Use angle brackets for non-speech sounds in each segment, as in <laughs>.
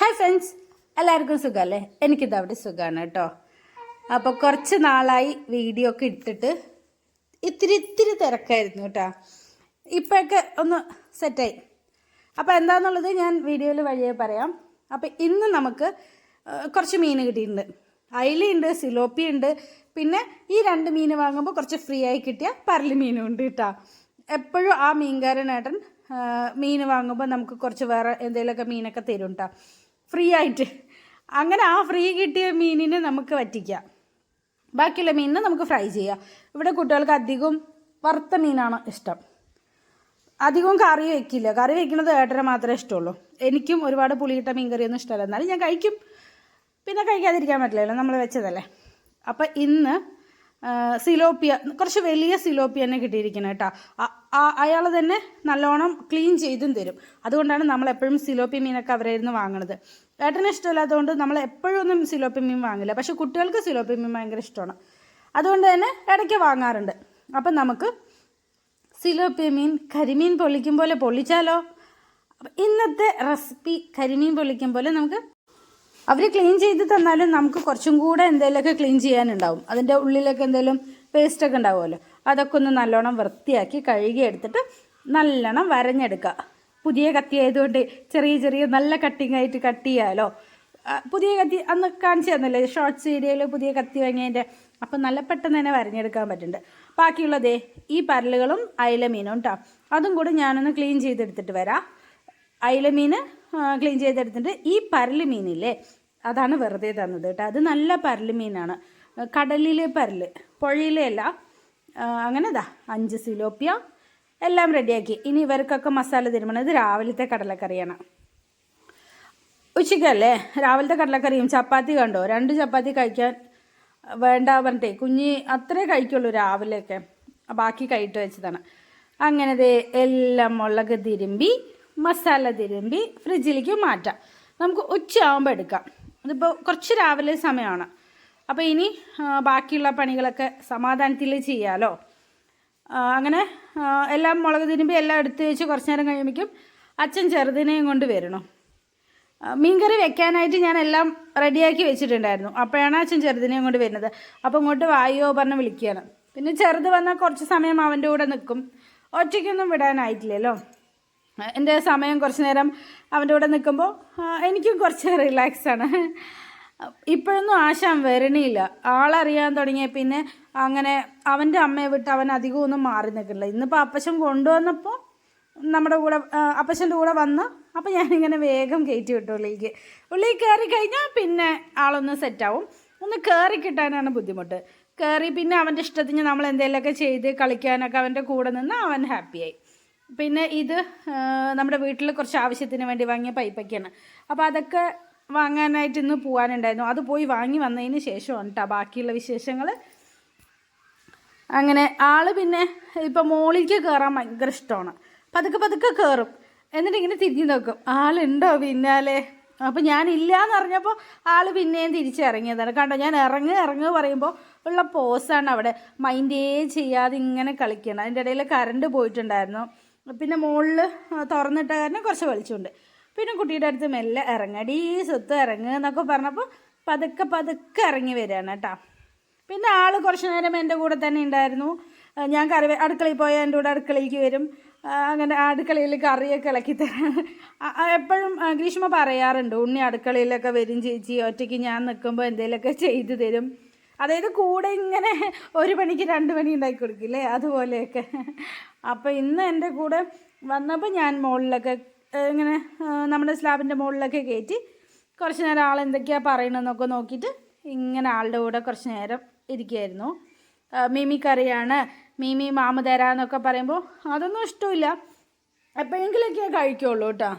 Hi friends എല്ലാവർക്കും സുഖമല്ലേ എനിക്കിത് അവിടെ സുഖമാണ് കേട്ടോ. അപ്പോൾ കുറച്ച് നാളായി വീഡിയോ ഒക്കെ ഇട്ടിട്ട് ഇത്തിരി ഇത്തിരി തിരക്കായിരുന്നു കേട്ടോ. ഇപ്പോഴൊക്കെ ഒന്ന് സെറ്റായി. അപ്പോൾ എന്താണെന്നുള്ളത് ഞാൻ വീഡിയോയിൽ വഴിയേ പറയാം. അപ്പോൾ ഇന്ന് നമുക്ക് കുറച്ച് മീൻ കിട്ടിയിട്ടുണ്ട്. അയിലുണ്ട് സിലോപ്പി ഉണ്ട്. പിന്നെ ഈ രണ്ട് മീൻ വാങ്ങുമ്പോൾ കുറച്ച് ഫ്രീ ആയി കിട്ടിയ പരൽ മീനും ഉണ്ട് കേട്ടോ. എപ്പോഴും ആ മീൻകാരനേട്ടൻ മീൻ വാങ്ങുമ്പോൾ നമുക്ക് കുറച്ച് വേറെ എന്തെങ്കിലുമൊക്കെ മീനൊക്കെ തരും കേട്ടോ. ഫ്രീ ആയിട്ട് അങ്ങനെ ആ ഫ്രീ കിട്ടിയ മീനിനെ നമുക്ക് വറ്റിക്കാം. ബാക്കിയുള്ള മീനിനെ നമുക്ക് ഫ്രൈ ചെയ്യാം. ഇവിടെ കുട്ടികൾക്ക് അധികം വറുത്ത മീനാണ് ഇഷ്ടം. അധികം കറി വെക്കില്ല. കറി വെക്കുന്നത് ഏട്ടനെ മാത്രമേ ഇഷ്ടമുള്ളൂ. എനിക്കും ഒരുപാട് പുളിയിട്ട മീൻ കറിയൊന്നും ഇഷ്ടമല്ല. എന്നാലും ഞാൻ കഴിക്കും. പിന്നെ കഴിക്കാതിരിക്കാൻ പറ്റില്ലല്ലോ. നമ്മൾ വെച്ചതല്ലേ. അപ്പം ഇന്ന് സിലോപ്പിയ കുറച്ച് വലിയ സിലോപ്പിയ തന്നെ കിട്ടിയിരിക്കുന്നത് കേട്ടോ. അയാൾ തന്നെ നല്ലോണം ക്ലീൻ ചെയ്തും തരും. അതുകൊണ്ടാണ് നമ്മൾ എപ്പോഴും സിലോപ്പി മീനൊക്കെ അവരെ നിന്ന് വാങ്ങണത്. ഏട്ടന് ഇഷ്ടമില്ലാത്തതുകൊണ്ട് നമ്മൾ എപ്പോഴും ഒന്നും സിലോപ്പി മീൻ വാങ്ങില്ല. പക്ഷെ കുട്ടികൾക്ക് സിലോപ്പി മീൻ ഭയങ്കര ഇഷ്ടമാണ്. അതുകൊണ്ട് തന്നെ ഇടയ്ക്ക് വാങ്ങാറുണ്ട്. അപ്പം നമുക്ക് സിലോപ്പിയ മീൻ കരിമീൻ പൊള്ളിക്കും പോലെ പൊള്ളിച്ചാലോ? ഇന്നത്തെ റെസിപ്പി കരിമീൻ പൊള്ളിക്കും പോലെ നമുക്ക് അവർ ക്ലീൻ ചെയ്ത് തന്നാലും നമുക്ക് കുറച്ചും കൂടെ എന്തെങ്കിലുമൊക്കെ ക്ലീൻ ചെയ്യാനുണ്ടാവും. അതിന്റെ ഉള്ളിലൊക്കെ എന്തെങ്കിലും പേസ്റ്റൊക്കെ ഉണ്ടാവുമല്ലോ. അതൊക്കെ ഒന്ന് നല്ലോണം വൃത്തിയാക്കി കഴുകി എടുത്തിട്ട് നല്ലോണം വരഞ്ഞെടുക്കുക. പുതിയ കത്തി ആയതുകൊണ്ട് ചെറിയ ചെറിയ നല്ല കട്ടിങ് ആയിട്ട് കട്ട് ചെയ്യാമല്ലോ പുതിയ കത്തി അന്ന് കാണിച്ചു തന്നല്ലേ? ഷോർട്ട്സ് വീഡിയോയിൽ പുതിയ കത്തി വാങ്ങിയതിന്റെ അപ്പം നല്ല പെട്ടെന്ന് തന്നെ വരഞ്ഞെടുക്കാൻ പറ്റുന്നുണ്ട്. ബാക്കിയുള്ളതേ ഈ പരലുകളും അയല മീനും കേട്ടോ അതും കൂടി ഞാനൊന്ന് ക്ലീൻ ചെയ്തെടുത്തിട്ട് വരാം. അയില മീൻ ക്ലീൻ ചെയ്തെടുത്തിട്ട് ഈ പരൽ മീനില്ലേ അതാണ് വെറുതെ തന്നത് കേട്ടോ. അത് നല്ല പരൽ മീനാണ്. കടലിലെ പരൽ. പുഴയിലെ അല്ല. അങ്ങനെതാ അഞ്ച് സിലോപ്പിയ എല്ലാം റെഡിയാക്കി. ഇനി ഇവർക്കൊക്കെ മസാല തിരുമണം. ഇത് രാവിലത്തെ കടലക്കറിയാണ്. ഉച്ചയ്ക്കല്ലേ രാവിലത്തെ കടലക്കറിയും ചപ്പാത്തി കണ്ടോ? രണ്ട് ചപ്പാത്തി കഴിക്കാൻ വേണ്ട പറഞ്ഞിട്ടേ കുഞ്ഞി അത്രേ കഴിക്കുള്ളൂ രാവിലെയൊക്കെ. ബാക്കി കഴിട്ട് വെച്ചതാണ്. അങ്ങനെ എല്ലാം മുളക് തിരുമ്പി മസാല തിരുമ്പി ഫ്രിഡ്ജിലേക്ക് മാറ്റാം. നമുക്ക് ഉച്ചയാകുമ്പോൾ എടുക്കാം. ഇതിപ്പോൾ കുറച്ച് രാവിലെ സമയമാണ് അപ്പോൾ ഇനി ബാക്കിയുള്ള പണികളൊക്കെ സമാധാനത്തിൽ ചെയ്യാമല്ലോ അങ്ങനെ എല്ലാം മുളക് തിരുമ്പി എല്ലാം എടുത്തു വെച്ച് കുറച്ച് നേരം കഴിയുമ്പോഴേക്കും അച്ഛൻ ചെറുതിനെയും കൊണ്ട് വരണം. മീൻകറി വെക്കാനായിട്ട് ഞാൻ എല്ലാം റെഡിയാക്കി വെച്ചിട്ടുണ്ടായിരുന്നു. അപ്പോഴാണ് അച്ഛൻ ചെറുതിനെയും കൊണ്ട് വരുന്നത്. അപ്പോൾ ഇങ്ങോട്ട് വായോ പറഞ്ഞ് വിളിക്കുകയാണ്. പിന്നെ ചെറുത് വന്നാൽ കുറച്ച് സമയം അവന്റെ കൂടെ നിൽക്കും. ഒറ്റയ്ക്കൊന്നും വിടാനായിട്ടില്ലല്ലോ? എന്റെ സമയം കുറച്ച് നേരം അവന്റെ കൂടെ നിൽക്കുമ്പോൾ എനിക്കും കുറച്ച് റിലാക്സാണ് ഇപ്പോഴൊന്നും ആശാൻ വരണില്ല. ആളറിയാൻ തുടങ്ങിയ പിന്നെ അങ്ങനെ അവന്റെ അമ്മയെ വിട്ട് അവൻ അധികം ഒന്നും മാറി നിൽക്കില്ല. ഇന്നിപ്പോൾ അപ്പച്ചൻ കൊണ്ടുവന്നപ്പോൾ നമ്മുടെ കൂടെ അപ്പച്ചന്റെ കൂടെ വന്ന് അപ്പം ഞാനിങ്ങനെ വേഗം കയറ്റി വിട്ടു ഉള്ളിലേക്ക്. ഉള്ളിൽ കയറി കഴിഞ്ഞാൽ പിന്നെ ആളൊന്ന് സെറ്റാവും ഒന്ന് കയറി കിട്ടാനാണ് ബുദ്ധിമുട്ട്. കയറി പിന്നെ അവന്റെ ഇഷ്ടത്തിന് നമ്മൾ എന്തെങ്കിലുമൊക്കെ ചെയ്ത് കളിക്കാനൊക്കെ അവന്റെ കൂടെ നിന്ന് അവൻ ഹാപ്പിയായി പിന്നെ ഇത് നമ്മുടെ വീട്ടിൽ കുറച്ച് ആവശ്യത്തിന് വേണ്ടി വാങ്ങിയ പൈപ്പൊക്കെയാണ്. അപ്പോൾ അതൊക്കെ വാങ്ങാനായിട്ട് ഇന്ന് പോകാനുണ്ടായിരുന്നു അത് പോയി വാങ്ങി വന്നതിന് ശേഷമാണ് കേട്ടോ ബാക്കിയുള്ള വിശേഷങ്ങൾ അങ്ങനെ ആൾ പിന്നെ ഇപ്പം മോളിലേക്ക് കയറാൻ ഭയങ്കര ഇഷ്ടമാണ്. പതുക്കെ പതുക്കെ കയറും എന്നിട്ട് ഇങ്ങനെ തിരിഞ്ഞു നോക്കും. ആളുണ്ടോ പിന്നാലെ? അപ്പം ഞാൻ ഇല്ല എന്ന് അറിഞ്ഞപ്പോൾ ആൾ പിന്നെയും തിരിച്ചിറങ്ങിയതാണ്. കണ്ടോ ഞാൻ ഇറങ്ങുക ഇറങ്ങുക പറയുമ്പോൾ ഉള്ള പോസാണ് അവിടെ. മൈൻഡേ ചെയ്യാതെ ഇങ്ങനെ കളിക്കണം അതിന്റെ ഇടയിൽ കറണ്ട് പോയിട്ടുണ്ടായിരുന്നു. പിന്നെ മുകളിൽ തുറന്നിട്ട കാരണം കുറച്ച് വെളിച്ചമുണ്ട്. പിന്നെ കുട്ടിയുടെ അടുത്ത് മെല്ലെ ഇറങ്ങടി സ്വത്ത് ഇറങ്ങുക എന്നൊക്കെ പറഞ്ഞപ്പോൾ പതുക്കെ പതുക്കെ ഇറങ്ങി വരികയാണ് കേട്ടോ. പിന്നെ ആൾ കുറച്ച് നേരം എന്റെ കൂടെ തന്നെ ഉണ്ടായിരുന്നു. ഞാൻ കറി അടുക്കളയിൽ പോയാൽ എന്റെ കൂടെ അടുക്കളയിലേക്ക് വരും. അങ്ങനെ അടുക്കളയിൽ കറിയൊക്കെ ഇളക്കി ആ, എപ്പോഴും ഗ്രീഷ്മ പറയാറുണ്ട് ഉണ്ണി അടുക്കളയിലൊക്കെ വരും ചേച്ചി ഒറ്റയ്ക്ക് ഞാൻ നിൽക്കുമ്പോൾ എന്തെങ്കിലുമൊക്കെ ചെയ്തു തരും. അതായത് കൂടെ ഇങ്ങനെ ഒരു പണിക്ക് രണ്ട് പണി ഉണ്ടാക്കി കൊടുക്കില്ലേ? അതുപോലെയൊക്കെ. അപ്പോൾ ഇന്ന് എന്റെ കൂടെ വന്നപ്പോൾ ഞാൻ മുകളിലൊക്കെ ഇങ്ങനെ നമ്മുടെ സ്ലാബിന്റെ മുകളിലൊക്കെ കയറ്റി കുറച്ച് നേരം ആൾ എന്തൊക്കെയാണ് പറയണമെന്നൊക്കെ നോക്കിയിട്ട് ഇങ്ങനെ ആളുടെ കൂടെ കുറച്ച് നേരം ഇരിക്കുമായിരുന്നു മീമി കറിയാണ് മിമി മാമ തരാന്നൊക്കെ പറയുമ്പോൾ അതൊന്നും ഇഷ്ടമില്ല. എപ്പോഴെങ്കിലൊക്കെ കഴിക്കുള്ളൂ കേട്ടോ.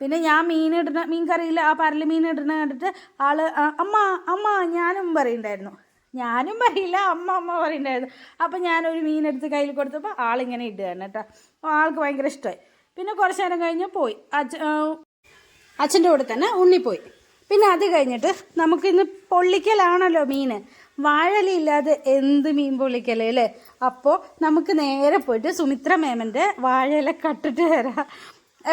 പിന്നെ ഞാൻ മീൻ ഇടുന്ന മീൻ കറിയിൽ ആ പരൽ മീൻ ഇടുന്ന കണ്ടിട്ട് ആൾ അമ്മ അമ്മ ഞാനും പറയുണ്ടായിരുന്നു ഞാനും പറയില്ല അമ്മ അമ്മ പറയണ്ടായിരുന്നു. അപ്പം ഞാനൊരു മീനെടുത്ത് കയ്യിൽ കൊടുത്തപ്പോൾ ആളിങ്ങനെ ഇടുകയാണ് കേട്ടോ. അപ്പോൾ ആൾക്ക് ഭയങ്കര ഇഷ്ടമായി പിന്നെ കുറച്ച് നേരം കഴിഞ്ഞ് പോയി. അച്ഛ അച്ഛന്റെ കൂടെ തന്നെ ഉണ്ണിപ്പോയി. പിന്നെ അത് കഴിഞ്ഞിട്ട് നമുക്കിന്ന് പൊള്ളിക്കലാണല്ലോ മീൻ. വാഴലില്ലാതെ എന്ത് മീൻ പൊള്ളിക്കലേ അല്ലേ? അപ്പോൾ നമുക്ക് നേരെ പോയിട്ട് സുമിത്ര മേമന്റെ വാഴയില കട്ടിട്ട് തരാം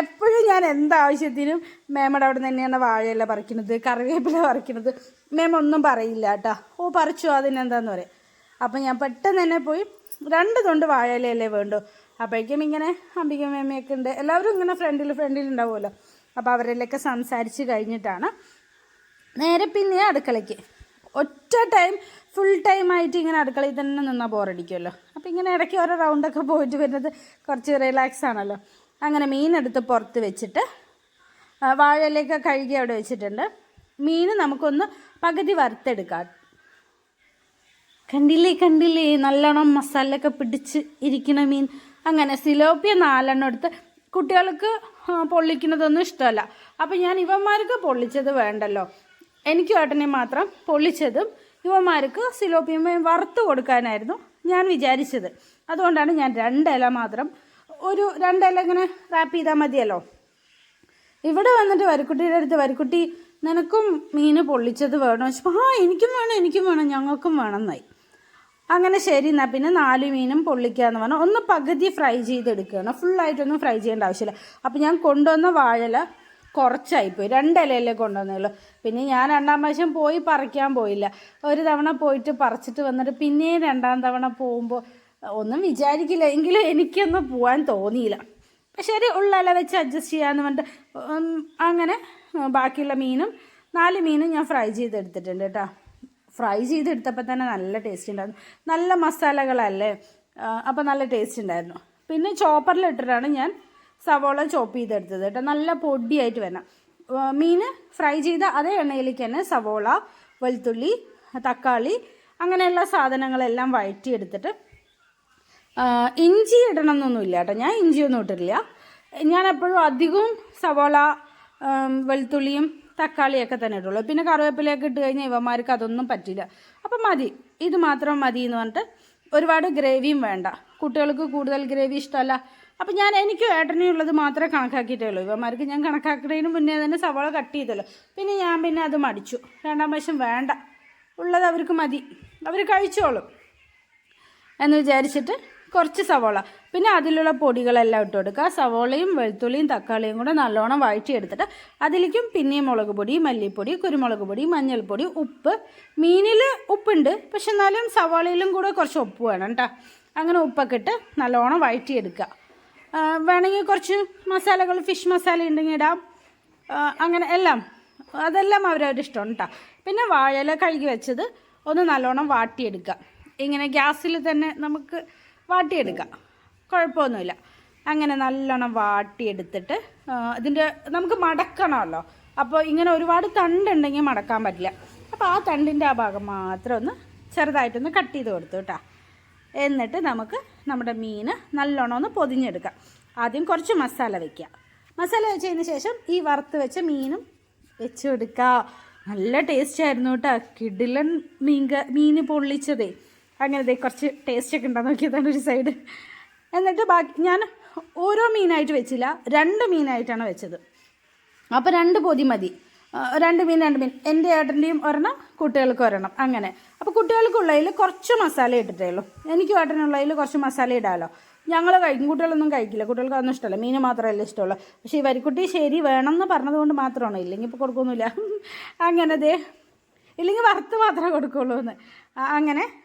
എപ്പോഴും ഞാൻ എന്താവശ്യത്തിനും മേമയുടെ അവിടെ തന്നെയാണ് വാഴയല്ല പറിക്കുന്നത് കറിവേപ്പില പറിക്കുന്നത്. മേമ ഒന്നും പറയില്ല കേട്ടോ ഓ പറിച്ചു? അതിനെന്താന്ന് പറയും. അപ്പം ഞാൻ പെട്ടെന്ന് തന്നെ പോയി രണ്ട് തൊണ്ട് വാഴയിലല്ലേ വേണ്ടു. അപ്പോഴേക്കും ഇങ്ങനെ അംബിക മേമയൊക്കെ ഉണ്ട്. എല്ലാവരും ഇങ്ങനെ ഫ്രണ്ടിൽ ഫ്രണ്ടിൽ ഉണ്ടാവുമല്ലോ. അപ്പോൾ അവരിലൊക്കെ സംസാരിച്ച് കഴിഞ്ഞിട്ടാണ് നേരെ പിന്നെ അടുക്കളയ്ക്ക്. ഒറ്റ ടൈം ഫുൾ ടൈം ആയിട്ട് ഇങ്ങനെ അടുക്കളയിൽ തന്നെ നിന്നാൽ ബോറടിക്കുമല്ലോ അപ്പോൾ ഇങ്ങനെ ഇടയ്ക്ക് ഓരോ റൗണ്ടൊക്കെ പോയിട്ട് വരുന്നത് കുറച്ച് റിലാക്സ് ആണല്ലോ. അങ്ങനെ മീനെടുത്ത് പുറത്ത് വെച്ചിട്ട് വാഴയിലേക്ക് കഴുകി അവിടെ വെച്ചിട്ടുണ്ട്. മീൻ നമുക്കൊന്ന് പകുതി വറുത്തെടുക്കാം. കണ്ടില്ലേ കണ്ടില്ലേ? നല്ലോണം മസാലയൊക്കെ പിടിച്ച് ഇരിക്കുന്ന മീൻ. അങ്ങനെ സിലോപ്പിയ നാലെണ്ണം എടുത്ത് കുട്ടികൾക്ക് പൊള്ളിക്കുന്നതൊന്നും ഇഷ്ടമല്ല. അപ്പം ഞാൻ ഇവന്മാർക്ക് പൊള്ളിച്ചത് വേണ്ടല്ലോ. എനിക്ക് ഏട്ടനെ മാത്രം പൊള്ളിച്ചതും ഇവന്മാർക്ക് സിലോപ്പിയമ്മയും വറുത്ത് കൊടുക്കാനായിരുന്നു ഞാൻ വിചാരിച്ചത്. അതുകൊണ്ടാണ് ഞാൻ രണ്ടില മാത്രം ഒരു രണ്ടില ഇങ്ങനെ റാപ്പ് ചെയ്താൽ മതിയല്ലോ. ഇവിടെ വന്നിട്ട് വരിക്കുട്ടിയുടെ അടുത്ത് വരിക്കുട്ടി നിനക്കും മീൻ പൊള്ളിച്ചത് വേണോ? ചോദിച്ചപ്പോൾ ആ എനിക്കും വേണം എനിക്കും വേണം ഞങ്ങൾക്കും വേണം എന്നായി അങ്ങനെ ശരി എന്നാൽ പിന്നെ നാല് മീനും പൊള്ളിക്കാന്ന് പറഞ്ഞാൽ ഒന്ന് പകുതി ഫ്രൈ ചെയ്തെടുക്കുകയാണ്. ഫുള്ളായിട്ടൊന്നും ഫ്രൈ ചെയ്യേണ്ട ആവശ്യമില്ല. അപ്പോൾ ഞാൻ കൊണ്ടുവന്ന വാഴല കുറച്ചായിപ്പോയി. രണ്ടിലയല്ലേ കൊണ്ടുവന്നുള്ളൂ. പിന്നെ ഞാൻ രണ്ടാം പ്രാവശ്യം പോയി പറിക്കാൻ പോയില്ല. ഒരു തവണ പോയിട്ട് പറിച്ചിട്ട് വന്നിട്ട് പിന്നെയും രണ്ടാം തവണ പോകുമ്പോൾ ഒന്നും വിചാരിക്കില്ല. എങ്കിലും എനിക്കൊന്നും പോകാൻ തോന്നിയില്ല. ശരി ഉള്ളല വെച്ച് അഡ്ജസ്റ്റ് ചെയ്യാമെന്ന് പറഞ്ഞിട്ട് അങ്ങനെ ബാക്കിയുള്ള മീനും നാല് മീനും ഞാൻ ഫ്രൈ ചെയ്തെടുത്തിട്ടുണ്ട് കേട്ടോ. ഫ്രൈ ചെയ്തെടുത്തപ്പോൾ തന്നെ നല്ല ടേസ്റ്റ് ഉണ്ടായിരുന്നു. നല്ല മസാലകളല്ലേ? അപ്പോൾ നല്ല ടേസ്റ്റ് ഉണ്ടായിരുന്നു. പിന്നെ ചോപ്പറിലിട്ടിട്ടാണ് ഞാൻ സവോള ചോപ്പ് ചെയ്തെടുത്തത് കേട്ടോ. നല്ല പൊടിയായിട്ട് വരണം. മീൻ ഫ്രൈ ചെയ്ത അതേ എണ്ണയിലേക്ക് തന്നെ സവോള വെളുത്തുള്ളി തക്കാളി അങ്ങനെയുള്ള സാധനങ്ങളെല്ലാം വഴറ്റിയെടുത്തിട്ട് ഇഞ്ചി ഇടണം എന്നൊന്നുമില്ല കേട്ടോ. ഞാൻ ഇഞ്ചിയൊന്നും ഇട്ടിട്ടില്ല. ഞാൻ എപ്പോഴും അധികവും സവാള വെളുത്തുള്ളിയും തക്കാളിയൊക്കെ തന്നെ ഇടുള്ളൂ. പിന്നെ കറിവേപ്പിലയൊക്കെ ഇട്ട് കഴിഞ്ഞാൽ ഇവന്മാർക്ക് അതൊന്നും പറ്റില്ല. അപ്പം മതി. ഇത് മാത്രം മതി എന്ന് പറഞ്ഞിട്ട് ഒരുപാട് ഗ്രേവിയും വേണ്ട. കുട്ടികൾക്ക് കൂടുതൽ ഗ്രേവി ഇഷ്ടമല്ല. അപ്പം ഞാൻ എനിക്ക് ഏട്ടനെയുള്ളത് മാത്രമേ കണക്കാക്കിയിട്ടേ ഉള്ളൂ. ഇവന്മാർക്ക് ഞാൻ കണക്കാക്കുന്നതിന് മുന്നേ തന്നെ സവാള കട്ട് ചെയ്തല്ലോ. പിന്നെ ഞാൻ പിന്നെ അത് മടിച്ചു. രണ്ടാം വശം വേണ്ട. ഉള്ളത് അവർക്ക് മതി. അവർ കഴിച്ചോളും എന്ന് വിചാരിച്ചിട്ട് കുറച്ച് സവോള. പിന്നെ അതിലുള്ള പൊടികളെല്ലാം ഇട്ട് കൊടുക്കുക. സവോളയും വെളുത്തുള്ളിയും തക്കാളിയും കൂടെ നല്ലോണം വഴറ്റിയെടുത്തിട്ട് അതിലേക്കും പിന്നെയും മുളക് പൊടി മല്ലിപ്പൊടി കുരുമുളക് പൊടി മഞ്ഞൾപ്പൊടി ഉപ്പ്. മീനിൽ ഉപ്പുണ്ട്. പക്ഷെ എന്നാലും സവാളയിലും കൂടെ കുറച്ച് ഉപ്പ് വേണം കേട്ടോ അങ്ങനെ ഉപ്പൊക്കെ ഇട്ട് നല്ലോണം വഴറ്റിയെടുക്കുക. വേണമെങ്കിൽ കുറച്ച് മസാലകൾ ഫിഷ് മസാല ഉണ്ടെങ്കിൽ ഇടാം. അങ്ങനെ എല്ലാം. അതെല്ലാം അവരവരുടെ ഇഷ്ടമാണ് കേട്ടോ പിന്നെ വാഴയില കഴുകി വെച്ചത് ഒന്ന് നല്ലോണം വാട്ടിയെടുക്കുക. ഇങ്ങനെ ഗ്യാസിൽ തന്നെ നമുക്ക് വാട്ടിയെടുക്കാം. കുഴപ്പമൊന്നുമില്ല. അങ്ങനെ നല്ലോണം വാട്ടിയെടുത്തിട്ട് ഇതിന്റെ നമുക്ക് മടക്കണമല്ലോ. അപ്പോൾ ഇങ്ങനെ ഒരുപാട് തണ്ടുണ്ടെങ്കിൽ മടക്കാൻ പറ്റില്ല. അപ്പോൾ ആ തണ്ടിന്റെ ആ ഭാഗം മാത്രം ഒന്ന് ചെറുതായിട്ടൊന്ന് കട്ട് ചെയ്ത് കൊടുത്തു കേട്ടോ. എന്നിട്ട് നമുക്ക് നമ്മുടെ മീൻ നല്ലോണം ഒന്ന് പൊതിഞ്ഞെടുക്കാം. ആദ്യം കുറച്ച് മസാല വയ്ക്കുക മസാല വെച്ചതിന് ശേഷം ഈ വറുത്ത് വെച്ച മീനും വെച്ച് കൊടുക്കുക നല്ല ടേസ്റ്റ് ആയിരുന്നു കേട്ടോ. കിടിലൻ മീൻ മീൻ പൊള്ളിച്ചതേ. അങ്ങനെ ദേ കുറച്ച് ടേസ്റ്റ് ഒക്കെ ഉണ്ടാകും നോക്കിയതാണ് ഒരു സൈഡ് എന്നിട്ട് ബാക്കി ഞാൻ ഓരോ മീനായിട്ട് വെച്ചില്ല രണ്ട് മീനായിട്ടാണ് വെച്ചത്. അപ്പോൾ രണ്ട് പൊതി മതി. രണ്ട് മീൻ രണ്ട് മീൻ. എന്റെ ഏട്ടന്റെയും ഒരെണ്ണം കുട്ടികൾക്ക് ഒരെണ്ണം. അങ്ങനെ. അപ്പോൾ കുട്ടികൾക്കുള്ളതിൽ കുറച്ച് മസാല ഇട്ടിട്ടേ ഉള്ളൂ. എനിക്കും ഏട്ടനുള്ളതിൽ കുറച്ച് മസാല ഇടാമല്ലോ ഞങ്ങൾ കഴിക്കും. കുട്ടികളൊന്നും കഴിക്കില്ല. കുട്ടികൾക്ക് അതൊന്നും ഇഷ്ടമല്ല. മീൻ മാത്രമല്ല ഇഷ്ടമുള്ളൂ. പക്ഷേ ഈ വരിക്കുട്ടി ശരി വേണം എന്ന് പറഞ്ഞതുകൊണ്ട് മാത്രമാണ്. ഇല്ലെങ്കിൽ ഇപ്പോൾ കൊടുക്കൊന്നുമില്ല. <laughs> അങ്ങനെ ദേ. ഇല്ലെങ്കിൽ വറുത്ത് മാത്രമേ കൊടുക്കുള്ളൂ എന്ന് അങ്ങനെ.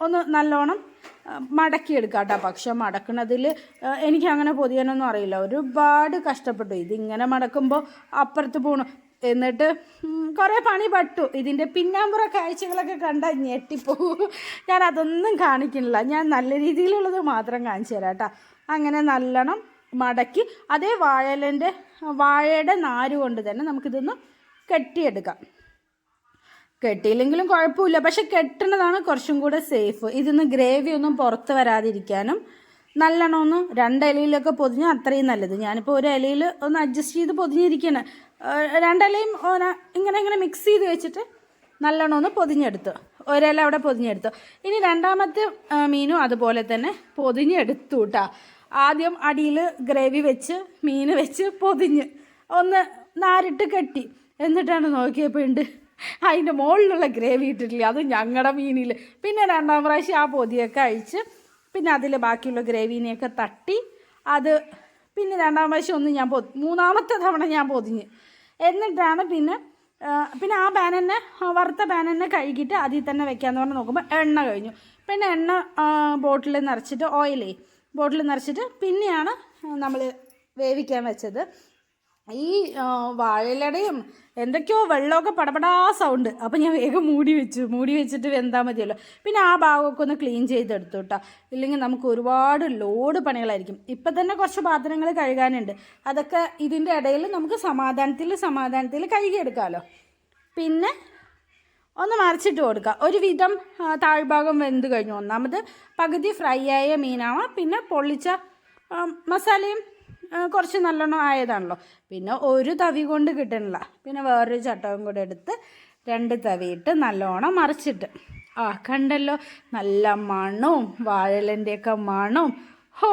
ഒന്ന് നല്ലോണം മടക്കിയെടുക്കാം കേട്ടോ. പക്ഷെ മടക്കണതിൽ എനിക്ക് അങ്ങനെ പൊതിയാനൊന്നും അറിയില്ല. ഒരുപാട് കഷ്ടപ്പെട്ടു. ഇതിങ്ങനെ മടക്കുമ്പോൾ അപ്പുറത്ത് പോണു. എന്നിട്ട് കുറേ പണി പട്ടു. ഇതിന്റെ പിന്നാമ്പുറ കാഴ്ചകളൊക്കെ കണ്ടാൽ ഞെട്ടിപ്പോവും ഞാൻ അതൊന്നും കാണിക്കുന്നില്ല. ഞാൻ നല്ല രീതിയിലുള്ളത് മാത്രം കാണിച്ചു തരാം കേട്ടോ. അങ്ങനെ നല്ലോണം മടക്കി അതേ വാഴലിന്റെ വാഴയുടെ നാര് കൊണ്ട് തന്നെ നമുക്കിതൊന്ന് കെട്ടിയെടുക്കാം. കെട്ടിയില്ലെങ്കിലും കുഴപ്പമില്ല. പക്ഷെ കെട്ടണതാണ് കുറച്ചും കൂടെ സേഫ് ഇതിന്ന് ഗ്രേവി ഒന്നും പുറത്ത് വരാതിരിക്കാനും നല്ലോണം ഒന്ന് രണ്ട് ഇലയിലൊക്കെ പൊതിഞ്ഞാൽ അത്രയും നല്ലത്. ഞാനിപ്പോൾ ഒരു ഇലയിൽ ഒന്ന് അഡ്ജസ്റ്റ് ചെയ്ത് പൊതിഞ്ഞിരിക്കുകയാണ് രണ്ടിലയും ഇങ്ങനെ ഇങ്ങനെ മിക്സ് ചെയ്ത് വെച്ചിട്ട് നല്ലോണം ഒന്ന് പൊതിഞ്ഞെടുത്തു. ഒരില അവിടെ പൊതിഞ്ഞെടുത്തു. ഇനി രണ്ടാമത്തെ മീനും അതുപോലെ തന്നെ പൊതിഞ്ഞെടുത്തു കേട്ടോ ആദ്യം അടിയിൽ ഗ്രേവി വെച്ച് മീൻ വെച്ച് പൊതിഞ്ഞ് ഒന്ന് നാരിട്ട് കെട്ടി. എന്നിട്ടാണ് നോക്കിയപ്പോൾ ഉണ്ട് അതിന്റെ മുകളിലുള്ള ഗ്രേവി ഇട്ടിട്ടില്ല? അത് ഞങ്ങളുടെ മീനിൽ പിന്നെ രണ്ടാം പ്രാവശ്യം ആ പൊതിയൊക്കെ അഴിച്ച് പിന്നെ അതിൽ ബാക്കിയുള്ള ഗ്രേവീനെയൊക്കെ തട്ടി അത് പിന്നെ രണ്ടാം പ്രാവശ്യം ഒന്ന് ഞാൻ പൊ മൂന്നാമത്തെ തവണ ഞാൻ പൊതിഞ്ഞ്. എന്നിട്ടാണ് പിന്നെ പിന്നെ ആ ആ, വറുത്ത തന്നെ കഴുകിയിട്ട് അതിൽ തന്നെ വെക്കാമെന്ന് പറഞ്ഞ് നോക്കുമ്പോൾ എണ്ണ കഴിഞ്ഞു. പിന്നെ എണ്ണ ബോട്ടിൽ നിറച്ചിട്ട് ഓയിലേ ബോട്ടിൽ നിറച്ചിട്ട് പിന്നെയാണ് നമ്മൾ വേവിക്കാൻ വെച്ചത്. ഈ വാഴയിലടയും എന്തൊക്കെയോ വെള്ളമൊക്കെ പടപടാ സൗണ്ട് അപ്പം ഞാൻ വേഗം മൂടി വെച്ചു. മൂടി വെച്ചിട്ട് വെന്താൽ മതിയല്ലോ. പിന്നെ ആ ഭാഗമൊക്കെ ഒന്ന് ക്ലീൻ ചെയ്തെടുത്തു കേട്ടോ ഇല്ലെങ്കിൽ നമുക്ക് ഒരുപാട് ലോഡ് പണികളായിരിക്കും. ഇപ്പം തന്നെ കുറച്ച് പാത്രങ്ങൾ കഴുകാനുണ്ട്. അതൊക്കെ ഇതിന്റെ ഇടയിൽ നമുക്ക് സമാധാനത്തിൽ സമാധാനത്തിൽ കഴുകിയെടുക്കാമല്ലോ പിന്നെ ഒന്ന് മറിച്ചിട്ട് കൊടുക്കുക ഒരു വിധം താഴ്ഭാഗം വെന്ത് കഴിഞ്ഞു. ഒന്നാമത് പകുതി ഫ്രൈ ആയ മീനാവാം. പിന്നെ പൊള്ളിച്ച മസാലയും കുറച്ച് നല്ലോണം ആയതാണല്ലോ. പിന്നെ ഒരു തവി കൊണ്ട് കിട്ടണില്ല. പിന്നെ വേറൊരു ചട്ടവും കൂടെ എടുത്ത് രണ്ട് തവിയിട്ട് നല്ലോണം മറിച്ചിട്ട്. ആ കണ്ടല്ലോ? നല്ല മണവും വാഴലിന്റെയൊക്കെ മണവും. ഹോ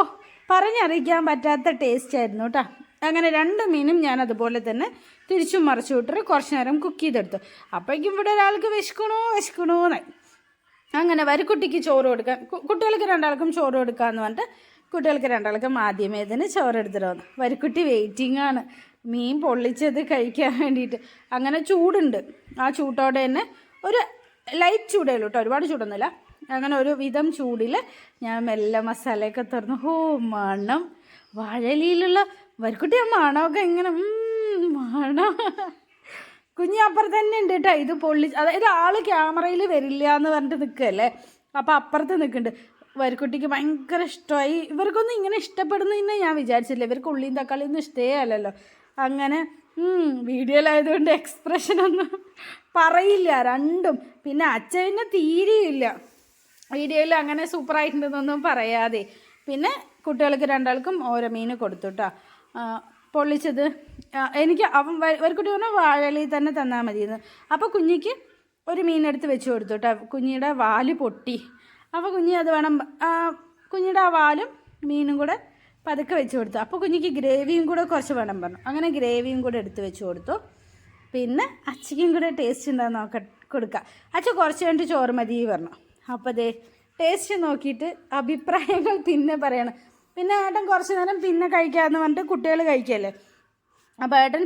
പറഞ്ഞറിയിക്കാൻ പറ്റാത്ത ടേസ്റ്റ് ആയിരുന്നു കേട്ടോ അങ്ങനെ രണ്ട് മീനും ഞാൻ അതുപോലെ തന്നെ തിരിച്ചും മറിച്ചു വിട്ടിട്ട് കുറച്ച് നേരം കുക്ക് ചെയ്തെടുത്തു. അപ്പോഴേക്കും ഇവിടെ ഒരാൾക്ക് വിശക്കണോ വിശക്കണോ എന്നായി അങ്ങനെ വരിക്കുട്ടിക്ക് ചോറ് കൊടുക്കാൻ കുട്ടികൾക്ക് രണ്ടാൾക്കും ചോറ് കൊടുക്കാമെന്ന് പറഞ്ഞിട്ട് കുട്ടികൾക്ക് രണ്ടാൾക്കും ആദ്യമേ തന്നെ ചോറ് എടുത്തിട്ട് വന്നു. വരിക്കുട്ടി വെയിറ്റിംഗ് ആണ്. മീൻ പൊള്ളിച്ചത് കഴിക്കാൻ വേണ്ടിയിട്ട്. അങ്ങനെ ചൂടുണ്ട്. ആ ചൂട്ടോടെ തന്നെ ഒരു ലൈറ്റ് ചൂടേ ഉള്ളൂ കേട്ടോ ഒരുപാട് ചൂടൊന്നുമില്ല. അങ്ങനെ ഒരു വിധം ചൂടിൽ ഞാൻ മെല്ലെ മസാലയൊക്കെ തുറന്നു ഹോ മണം. വാഴലിയിലുള്ള വരിക്കുട്ടി ആ മണമൊക്കെ ഇങ്ങനെ മണം. കുഞ്ഞി അപ്പുറത്ത് തന്നെ ഉണ്ട് കേട്ടോ ഇത് പൊള്ളി അതായത് ആൾ ക്യാമറയിൽ വരില്ല എന്ന് പറഞ്ഞിട്ട് നിൽക്കുകയല്ലേ അപ്പം അപ്പുറത്ത് നിൽക്കുന്നുണ്ട് വരിക്കുട്ടിക്ക് ഭയങ്കര ഇഷ്ടമായി. ഇവർക്കൊന്നും ഇങ്ങനെ ഇഷ്ടപ്പെടുന്നതെന്ന് ഞാൻ വിചാരിച്ചില്ല. ഇവർക്ക് ഉള്ളിയും തക്കാളിയൊന്നും ഇഷ്ടേ അല്ലല്ലോ. അങ്ങനെ വീഡിയോയിലായതുകൊണ്ട് എക്സ്പ്രഷനൊന്നും പറയില്ല രണ്ടും. പിന്നെ അച്ഛന് തീരെയില്ല. വീഡിയോയിൽ അങ്ങനെ സൂപ്പറായിട്ടുണ്ടെന്നൊന്നും പറയാതെ. പിന്നെ കുട്ടികൾക്ക് രണ്ടാൾക്കും ഓരോ മീൻ കൊടുത്തു കേട്ടോ പൊള്ളിച്ചത് എനിക്ക് അവൻ ഒരു കുട്ടി പറഞ്ഞാൽ വാഴയിൽ തന്നെ തന്നാൽ മതിയെന്ന്. അപ്പോൾ കുഞ്ഞിക്ക് ഒരു മീനെടുത്ത് വെച്ച് കൊടുത്തു കേട്ടോ കുഞ്ഞിയുടെ വാൽ പൊട്ടി. അപ്പോൾ കുഞ്ഞി അത് വേണം. കുഞ്ഞിയുടെ ആ വാലും മീനും കൂടെ പതുക്കെ വെച്ച് കൊടുത്തു. അപ്പോൾ കുഞ്ഞിക്ക് ഗ്രേവിയും കൂടെ കുറച്ച് വേണം പറഞ്ഞു. അങ്ങനെ ഗ്രേവിയും കൂടെ എടുത്ത് വെച്ച് കൊടുത്തു. പിന്നെ അച്ചയ്ക്കും കൂടെ ടേസ്റ്റ് ഉണ്ടാകുന്ന നോക്ക കൊടുക്കുക അച്ഛ കുറച്ച് കഴിഞ്ഞിട്ട് ചോറ് മതി പറഞ്ഞു. അപ്പോൾ ദേ ടേസ്റ്റ് നോക്കിയിട്ട് അഭിപ്രായങ്ങൾ പിന്നെ പറയണം. പിന്നെ ഏട്ടൻ കുറച്ച് നേരം പിന്നെ കഴിക്കാമെന്ന് പറഞ്ഞിട്ട് കുട്ടികൾ കഴിക്കല്ലേ? അപ്പോൾ ഏട്ടൻ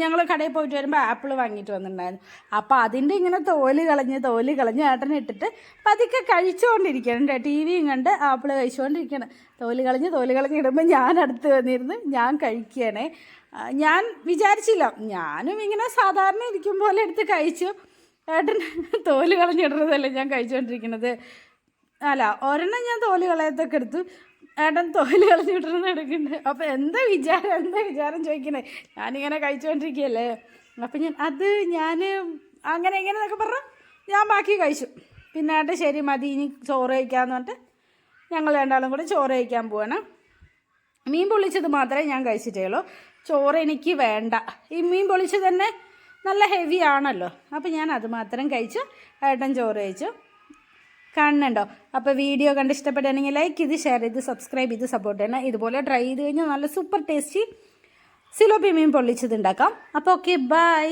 ഞങ്ങൾ കടയിൽ പോയിട്ട് വരുമ്പോൾ ആപ്പിൾ വാങ്ങിയിട്ട് വന്നിട്ടുണ്ടായിരുന്നു. അപ്പോൾ അതിന്റെ ഇങ്ങനെ തോൽ കളഞ്ഞ് തോൽ കളഞ്ഞ് ഏട്ടൻ ഇട്ടിട്ട് പതുക്കെ കഴിച്ചുകൊണ്ടിരിക്കണം ടി വിയും കണ്ട് ആപ്പിൾ കഴിച്ചുകൊണ്ടിരിക്കണം തോൽ കളഞ്ഞ് തോൽ കളഞ്ഞ് ഇടുമ്പോൾ ഞാൻ അടുത്ത് വന്നിരുന്നു ഞാൻ കഴിക്കുകയാണേ. ഞാൻ വിചാരിച്ചില്ല. ഞാനും ഇങ്ങനെ സാധാരണ ഇരിക്കും പോലെ എടുത്ത് കഴിച്ചു. ഏട്ടൻ തോൽ കളഞ്ഞിടുന്നതല്ലേ ഞാൻ കഴിച്ചുകൊണ്ടിരിക്കുന്നത് അല്ല ഒരെണ്ണം ഞാൻ തോൽ കളയത്തൊക്കെ എടുത്തു. ഏട്ടൻ തോൽ കളഞ്ഞിട്ടിരുന്ന് എടുക്കുന്നുണ്ട് അപ്പോൾ എന്താ വിചാരം? എന്താ വിചാരം ചോദിക്കണേ ഞാനിങ്ങനെ കഴിച്ചുകൊണ്ടിരിക്കുകയല്ലേ അപ്പം ഞാൻ അത് ഞാൻ അങ്ങനെ ഇങ്ങനെ എന്നൊക്കെ പറഞ്ഞു ഞാൻ ബാക്കി കഴിച്ചു. പിന്നെ ഏട്ടൻ ശരി മതി ഇനി ചോറ് കഴിക്കാമെന്ന് പറഞ്ഞിട്ട് ഞങ്ങൾ രണ്ടാളും കൂടെ ചോറ് കഴിക്കാൻ പോവണം. മീൻ പൊള്ളിച്ചത് മാത്രമേ ഞാൻ കഴിച്ചിട്ടുള്ളൂ ചോറ് എനിക്ക് വേണ്ട. ഈ മീൻ പൊള്ളിച്ചത് തന്നെ നല്ല ഹെവി ആണല്ലോ. അപ്പോൾ ഞാൻ അത് മാത്രം കഴിച്ചു. ഏട്ടൻ ചോറ് കഴിച്ചു. കാണുന്നുണ്ടോ? അപ്പോൾ വീഡിയോ കണ്ട് ഇഷ്ടപ്പെടുകയാണെങ്കിൽ ലൈക്ക് ചെയ്ത് ഷെയർ ചെയ്ത് സബ്സ്ക്രൈബ് ചെയ്ത് സപ്പോർട്ട് ചെയ്യണം. ഇതുപോലെ ട്രൈ ചെയ്ത് കഴിഞ്ഞാൽ നല്ല സൂപ്പർ ടേസ്റ്റി സിലോപ്പി മീൻ പൊള്ളിച്ചത് ഉണ്ടാക്കാം അപ്പോൾ ഓക്കെ ബൈ